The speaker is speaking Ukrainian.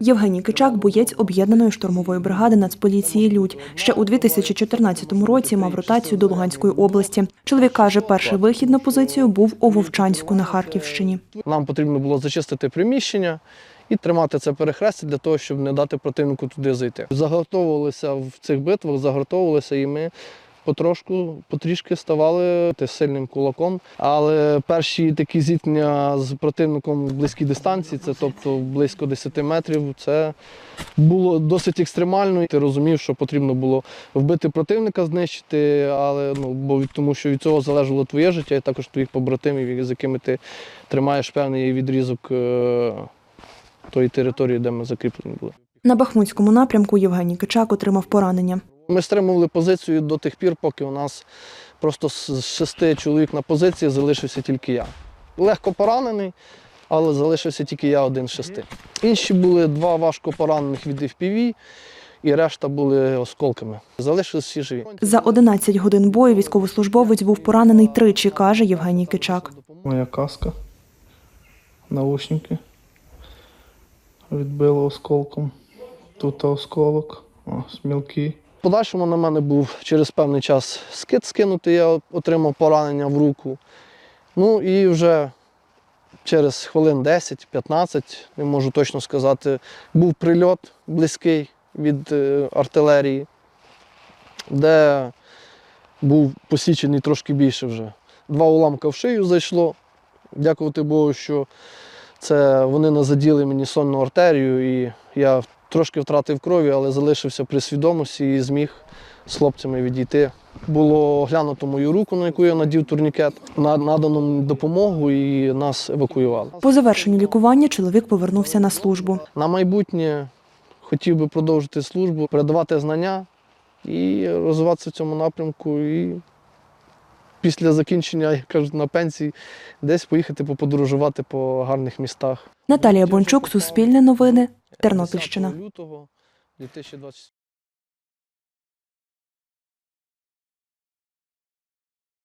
Євгеній Кичак, боєць об'єднаної штурмової бригади Нацполіції Людь. Ще у 2014 році мав ротацію до Луганської області. Чоловік каже, перший вихід на позицію був у Вовчанську на Харківщині. Нам потрібно було зачистити приміщення і тримати це перехрестя для того, щоб не дати противнику туди зайти. Загортовувалися в цих битвах, загортовувалися, і ми потрошку, потрішки ставали сильним кулаком. Але перші такі зіткнення з противником в близькій дистанції, це тобто близько 10 метрів, це було досить екстремально. Ти розумів, що потрібно було вбити противника, знищити, але ну бо від- тому, що від цього залежало твоє життя, і також твоїх побратимів, з якими ти тримаєш певний відрізок е, тої території, де ми закріплені були. На Бахмутському напрямку Євгеній Кичак отримав поранення. Ми стримували позицію до тих пір, поки у нас просто з шести чоловік на позиції залишився тільки я. Легко поранений, але залишився тільки я один з шести. Інші були два важко поранених від FPV, і решта були осколками. Залишились всі живі. За 11 годин бою військовослужбовець був поранений тричі, каже Євгеній Кичак. Моя каска, наушники. Відбило осколком. Тут осколок, ось мілкий. Подальшому на мене був через певний час скид скинутий, я отримав поранення в руку. Ну і вже через хвилин 10-15, не можу точно сказати, був прильот близький від е, артилерії, де був посічений трошки більше вже. Два уламка в шию зайшло. Дякувати Богу, що це вони не заділи мені сонну артерію, і я трошки втратив крові, але залишився при свідомості і зміг з хлопцями відійти. Було оглянуто мою руку, на яку я надів турнікет, на- надано допомогу і нас евакуювали. По завершенню лікування чоловік повернувся на службу. На майбутнє хотів би продовжити службу, передавати знання і розвиватися в цьому напрямку. І після закінчення, як кажуть, на пенсії, десь поїхати поподорожувати по гарних містах. Наталія Бончук, Суспільне новини, Тернопільщина. 10 лютого 2020